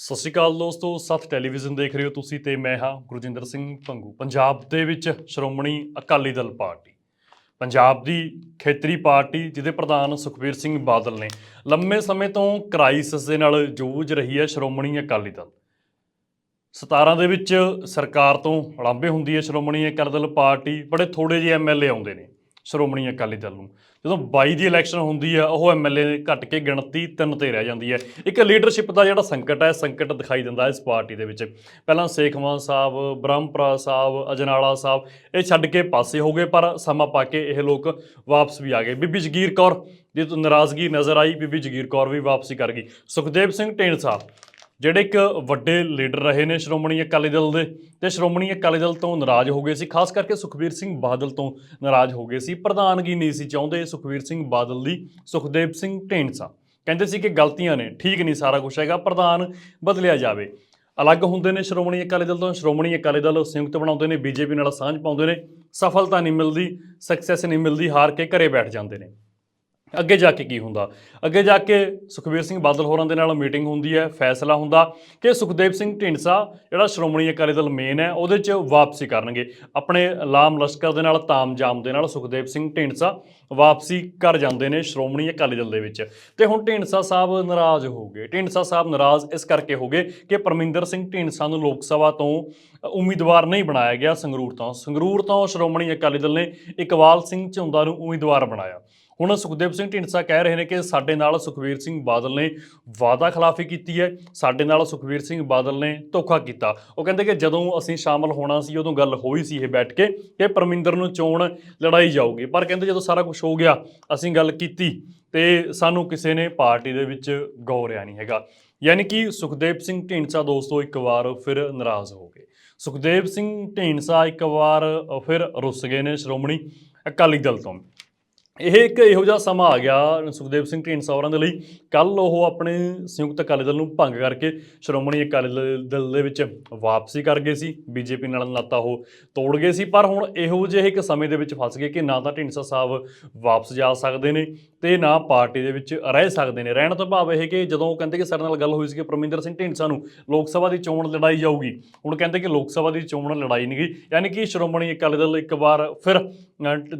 ਸਤਿ ਸ਼੍ਰੀ ਅਕਾਲ ਦੋਸਤੋ, ਸੱਤ ਟੈਲੀਵਿਜ਼ਨ ਦੇਖ ਰਹੇ ਹੋ ਤੁਸੀਂ ਤੇ ਮੈਂ ਹਾਂ ਗੁਰਜਿੰਦਰ ਸਿੰਘ ਭੰਗੂ। ਪੰਜਾਬ ਦੇ ਵਿੱਚ ਸ਼੍ਰੋਮਣੀ ਅਕਾਲੀ ਦਲ ਪਾਰਟੀ, ਪੰਜਾਬ ਦੀ ਖੇਤਰੀ ਪਾਰਟੀ ਜਿਹਦੇ ਪ੍ਰਧਾਨ ਸੁਖਬੀਰ ਸਿੰਘ ਬਾਦਲ ਨੇ ਲੰਮੇ ਸਮੇਂ ਤੋਂ ਕ੍ਰਾਈਸਿਸ ਦੇ ਨਾਲ ਜੂਝ ਰਹੀ ਹੈ ਸ਼੍ਰੋਮਣੀ ਅਕਾਲੀ ਦਲ। 17 ਦੇ ਵਿੱਚ ਸਰਕਾਰ ਤੋਂ ਅਲਾਂਭੇ ਹੁੰਦੀ ਹੈ ਸ਼੍ਰੋਮਣੀ ਅਕਾਲੀ ਦਲ ਪਾਰਟੀ, ਬੜੇ ਥੋੜੇ ਜਿਹੇ ਐਮਐਲਏ ਆਉਂਦੇ ਨੇ। ਸ਼੍ਰੋਮਣੀ ਅਕਾਲੀ ਦਲ ਨੂੰ। ਜਦੋਂ 22 ਦੀ ਇਲੈਕਸ਼ਨ ਹੁੰਦੀ ਹੈ ਉਹ ਐਮਐਲਏ ਘਟ ਕੇ ਗਿਣਤੀ ਤਿੰਨ ਤੇ ਰਹਿ ਜਾਂਦੀ ਹੈ। ਇੱਕ ਲੀਡਰਸ਼ਿਪ ਦਾ ਜਿਹੜਾ ਸੰਕਟ ਹੈ ਸੰਕਟ ਦਿਖਾਈ ਦਿੰਦਾ ਇਸ ਪਾਰਟੀ ਦੇ ਵਿੱਚ। ਪਹਿਲਾਂ ਸੇਖਵਾਂ ਸਾਹਿਬ, ਬ੍ਰਹਮਪੁਰਾ ਸਾਹਿਬ, ਅਜਨਾਲਾ ਸਾਹਿਬ, ਇਹ ਛੱਡ ਕੇ ਪਾਸੇ ਹੋ ਗਏ, ਪਰ ਸਮਾਂ ਪਾ ਕੇ ਇਹ ਲੋਕ ਵਾਪਸ ਵੀ ਆ ਗਏ। ਬੀਬੀ ਜਗੀਰ ਕੌਰ ਦੀ ਨਾਰਾਜ਼ਗੀ ਨਜ਼ਰ ਆਈ, ਬੀਬੀ ਜਗੀਰ ਕੌਰ ਵੀ ਵਾਪਸੀ ਕਰ ਗਈ। ਸੁਖਦੇਵ ਸਿੰਘ ਢੀਂਡਸਾ ਜਿਹੜੇ ਇੱਕ ਵੱਡੇ ਲੀਡਰ ਰਹੇ ਨੇ ਸ਼੍ਰੋਮਣੀ ਅਕਾਲੀ ਦਲ ਦੇ ਤੇ ਸ਼੍ਰੋਮਣੀ ਅਕਾਲੀ ਦਲ ਤੋਂ ਨਾਰਾਜ਼ ਹੋ ਗਏ ਸੀ, ਖਾਸ ਕਰਕੇ ਸੁਖਬੀਰ ਸਿੰਘ ਬਾਦਲ ਤੋਂ ਨਾਰਾਜ਼ ਹੋ ਗਏ ਸੀ। ਪ੍ਰਧਾਨਗੀ ਨਹੀਂ ਸੀ ਚਾਹੁੰਦੇ ਸੁਖਬੀਰ ਸਿੰਘ ਬਾਦਲ ਦੀ, ਸੁਖਦੇਵ ਸਿੰਘ ਢੀਂਡਸਾ। ਕਹਿੰਦੇ ਸੀ ਕਿ ਗਲਤੀਆਂ ਨੇ, ਠੀਕ ਨਹੀਂ ਸਾਰਾ ਕੁਝ ਹੈਗਾ, ਪ੍ਰਧਾਨ ਬਦਲਿਆ ਜਾਵੇ। ਅਲੱਗ ਹੁੰਦੇ ਨੇ ਸ਼੍ਰੋਮਣੀ ਅਕਾਲੀ ਦਲ ਤੋਂ, ਸ਼੍ਰੋਮਣੀ ਅਕਾਲੀ ਦਲ ਸੰਯੁਕਤ ਬਣਾਉਂਦੇ ਨੇ, ਬੀਜੇਪੀ ਨਾਲ ਸਾਂਝ ਪਾਉਂਦੇ ਨੇ। ਸਫਲਤਾ ਨਹੀਂ ਮਿਲਦੀ ਸਕਸੈਸ ਨਹੀਂ ਮਿਲਦੀ, ਹਾਰ ਕੇ ਘਰੇ ਬੈਠ ਜਾਂਦੇ ਨੇ। ਅੱਗੇ ਜਾ ਕੇ ਕੀ ਹੁੰਦਾ? ਅੱਗੇ ਜਾ ਕੇ ਸੁਖਬੀਰ ਸਿੰਘ ਬਾਦਲ ਹੋਰਾਂ ਦੇ ਨਾਲ ਮੀਟਿੰਗ ਹੁੰਦੀ ਹੈ, ਫੈਸਲਾ ਹੁੰਦਾ ਕਿ ਸੁਖਦੇਵ ਸਿੰਘ ਢੀਂਡਸਾ, ਜਿਹੜਾ ਸ਼੍ਰੋਮਣੀ ਅਕਾਲੀ ਦਲ ਮੇਨ ਹੈ, ਉਹਦੇ 'ਚ ਵਾਪਸੀ ਕਰਨਗੇ। ਆਪਣੇ ਲਾਮ ਲਸ਼ਕਰ ਦੇ ਨਾਲ ਤਾਮਜਾਮ ਦੇ ਨਾਲ ਸੁਖਦੇਵ ਸਿੰਘ ਢੀਂਡਸਾ ਵਾਪਸੀ ਕਰ ਜਾਂਦੇ ਨੇ ਸ਼੍ਰੋਮਣੀ ਅਕਾਲੀ ਦਲ ਦੇ ਵਿੱਚ। ਤੇ ਹੁਣ ਢੀਂਡਸਾ ਸਾਹਿਬ ਨਾਰਾਜ਼ ਹੋ ਗਏ। ਢੀਂਡਸਾ ਸਾਹਿਬ ਨਾਰਾਜ਼ ਇਸ ਕਰਕੇ ਹੋ ਗਏ ਕਿ ਪਰਮਿੰਦਰ ਸਿੰਘ ਢੀਂਡਸਾ ਨੂੰ ਲੋਕ ਸਭਾ ਤੋਂ ਉਮੀਦਵਾਰ ਨਹੀਂ ਬਣਾਇਆ ਗਿਆ ਸੰਗਰੂਰ ਤੋਂ। ਸੰਗਰੂਰ ਤੋਂ ਸ਼੍ਰੋਮਣੀ ਅਕਾਲੀ ਦਲ ਨੇ ਇਕਬਾਲ ਸਿੰਘ ਝੁੰਦਾ ਨੂੰ ਉਮੀਦਵਾਰ ਬਣਾਇਆ। ਹੁਣ ਸੁਖਦੇਵ ਸਿੰਘ ਢੀਂਡਸਾ ਕਹਿ ਰਹੇ ਨੇ ਕਿ ਸਾਡੇ ਨਾਲ ਸੁਖਵੀਰ ਸਿੰਘ ਬਾਦਲ ਨੇ ਵਾਅਦਾ ਖਿਲਾਫੀ ਕੀਤੀ ਹੈ, ਸਾਡੇ ਨਾਲ ਸੁਖਵੀਰ ਸਿੰਘ ਬਾਦਲ ਨੇ ਧੋਖਾ ਕੀਤਾ। ਉਹ ਕਹਿੰਦੇ ਕਿ ਜਦੋਂ ਅਸੀਂ ਸ਼ਾਮਲ ਹੋਣਾ ਸੀ, ਉਦੋਂ ਗੱਲ ਹੋਈ ਸੀ ਇਹ ਬੈਠ ਕੇ ਕਿ ਪਰਮਿੰਦਰ ਨੂੰ ਚੋਣ ਲੜਾਈ ਜਾਊਗੀ। ਪਰ ਕਹਿੰਦੇ ਜਦੋਂ ਸਾਰਾ ਕੁਝ ਹੋ ਗਿਆ, ਅਸੀਂ ਗੱਲ ਕੀਤੀ ਤੇ ਸਾਨੂੰ ਕਿਸੇ ਨੇ ਪਾਰਟੀ ਦੇ ਵਿੱਚ ਗੌਰਿਆ ਨਹੀਂ ਹੈਗਾ। ਯਾਨੀ ਕਿ ਸੁਖਦੇਵ ਸਿੰਘ ਢੀਂਡਸਾ ਦੋਸਤੋ, ਇੱਕ ਵਾਰ ਫਿਰ ਨਾਰਾਜ਼ ਹੋ ਗਏ। ਸੁਖਦੇਵ ਸਿੰਘ ਢੀਂਡਸਾ ਇੱਕ ਵਾਰ ਫਿਰ ਰੁੱਸ ਗਏ ਨੇ ਸ਼੍ਰੋਮਣੀ ਅਕਾਲੀ ਦਲ ਤੋਂ। ਇਹ ਇੱਕ ਇਹੋ ਜਿਹਾ ਸਮਾਂ ਆ ਗਿਆ ਸੁਖਦੇਵ ਸਿੰਘ ਢੀਂਡਸਾ ਹੋਰਾਂ ਦੇ ਲਈ। ਕੱਲ ਉਹ ਆਪਣੇ ਸੰਯੁਕਤ ਅਕਾਲੀ ਦਲ ਨੂੰ ਭੰਗ ਕਰਕੇ ਸ਼੍ਰੋਮਣੀ ਅਕਾਲੀ ਦਲ- ਦਲ ਦੇ ਵਿੱਚ ਵਾਪਸੀ ਕਰ ਗਏ ਸੀ। ਬੀਜੇਪੀ ਨਾਲ ਨਾਤਾ ਉਹ ਤੋੜ ਗਏ ਸੀ। ਪਰ ਹੁਣ ਇਹੋ ਜਿਹੇ ਇੱਕ ਸਮੇਂ ਦੇ ਵਿੱਚ ਫਸ ਗਏ ਕਿ ਨਾ ਤਾਂ ਢੀਂਡਸਾ ਸਾਹਿਬ ਵਾਪਸ ਜਾ ਸਕਦੇ ਨੇ ਤੇ ਨਾ ਪਾਰਟੀ ਦੇ ਵਿੱਚ ਰਹਿ ਸਕਦੇ ਨੇ। ਰਹਿਣ ਤੋਂ ਭਾਵ ਇਹ ਕਿ ਜਦੋਂ ਕਹਿੰਦੇ ਕਿ ਸਾਡੇ ਨਾਲ ਗੱਲ ਹੋਈ ਸੀ ਕਿ ਪਰਮਿੰਦਰ ਸਿੰਘ ਢੀਂਡਸਾ ਨੂੰ ਲੋਕ ਸਭਾ ਦੀ ਚੋਣ ਲੜਾਈ ਜਾਊਗੀ, ਹੁਣ ਕਹਿੰਦੇ ਕਿ ਲੋਕ ਸਭਾ ਦੀ ਚੋਣ ਲੜਾਈ ਨਹੀਂ ਗਈ, ਯਾਨੀ ਕਿ ਸ਼੍ਰੋਮਣੀ ਅਕਾਲੀ ਦਲ ਇੱਕ ਵਾਰ ਫਿਰ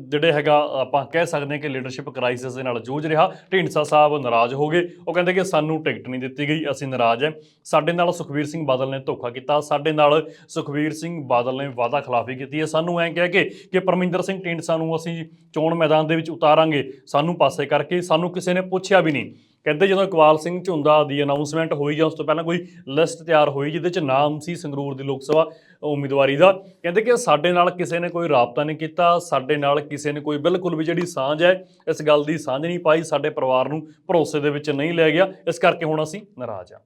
ਜਿਹੜੇ ਹੈਗਾ ਆਪਾਂ ਕਹਿ ਸਕਦੇ ਹਾਂ ਕਿ ਲੀਡਰਸ਼ਿਪ ਕ੍ਰਾਈਸਿਸ ਦੇ ਨਾਲ ਜੂਝ ਰਿਹਾ। ਢੀਂਡਸਾ ਸਾਹਿਬ ਨਾਰਾਜ਼ ਹੋ ਗਏ। ਉਹ ਕਹਿੰਦੇ ਕਿ ਸਾਨੂੰ ਟਿਕਟ ਨਹੀਂ ਦਿੱਤੀ ਗਈ, ਅਸੀਂ ਨਾਰਾਜ਼ ਹਾਂ। ਸਾਡੇ ਨਾਲ ਸੁਖਵੀਰ ਸਿੰਘ ਬਾਦਲ ਨੇ ਧੋਖਾ ਕੀਤਾ। ਸਾਡੇ ਨਾਲ ਸੁਖਵੀਰ ਸਿੰਘ ਬਾਦਲ ਨੇ ਵਾਅਦਾ ਖਿਲਾਫੀ ਕੀਤੀ ਹੈ। ਸਾਨੂੰ ਐਂ ਕਹਿ ਕੇ ਕਿ ਪਰਮਿੰਦਰ ਸਿੰਘ ਢੀਂਡਸਾ ਨੂੰ ਅਸੀਂ ਚੋਣ ਮੈਦਾਨ ਦੇ ਵਿੱਚ ਉਤਾਰਾਂਗੇ। ਸਾਨੂੰ ਪਾਸੇ ਕਰਕੇ, ਸਾਨੂੰ ਕਿਸੇ ਨੇ ਪੁੱਛਿਆ ਵੀ ਨਹੀਂ। ਕਹਿੰਦੇ ਜਦੋਂ ਇਕਬਾਲ ਸਿੰਘ ਝੁੰਦਾ ਦੀ ਅਨਾਉਂਸਮੈਂਟ ਹੋਈ ਜਾਂ ਉਸ ਤੋਂ ਪਹਿਲਾਂ ਕੋਈ ਲਿਸਟ ਤਿਆਰ ਹੋਈ ਜਿਹਦੇ ਚ ਨਾਮ ਸੀ ਸੰਗਰੂਰ ਦੀ ਲੋਕ ਸਭਾ ਉਮੀਦਵਾਰੀ ਦਾ, ਕਹਿੰਦੇ ਕਿ ਸਾਡੇ ਨਾਲ ਕਿਸੇ ਨੇ ਕੋਈ ਰਾਬਤਾ ਨਹੀਂ ਕੀਤਾ, ਸਾਡੇ ਨਾਲ ਕਿਸੇ ਨੇ ਕੋਈ ਬਿਲਕੁਲ ਵੀ ਜਿਹੜੀ ਸਾਂਝ ਹੈ, ਇਸ ਗੱਲ ਦੀ ਸਾਂਝ ਨਹੀਂ ਪਾਈ, ਸਾਡੇ ਪਰਿਵਾਰ ਨੂੰ ਭਰੋਸੇ ਦੇ ਵਿੱਚ ਨਹੀਂ ਲੈ ਗਿਆ, ਇਸ ਕਰਕੇ ਹੁਣ ਅਸੀਂ ਨਾਰਾਜ਼ ਹਾਂ।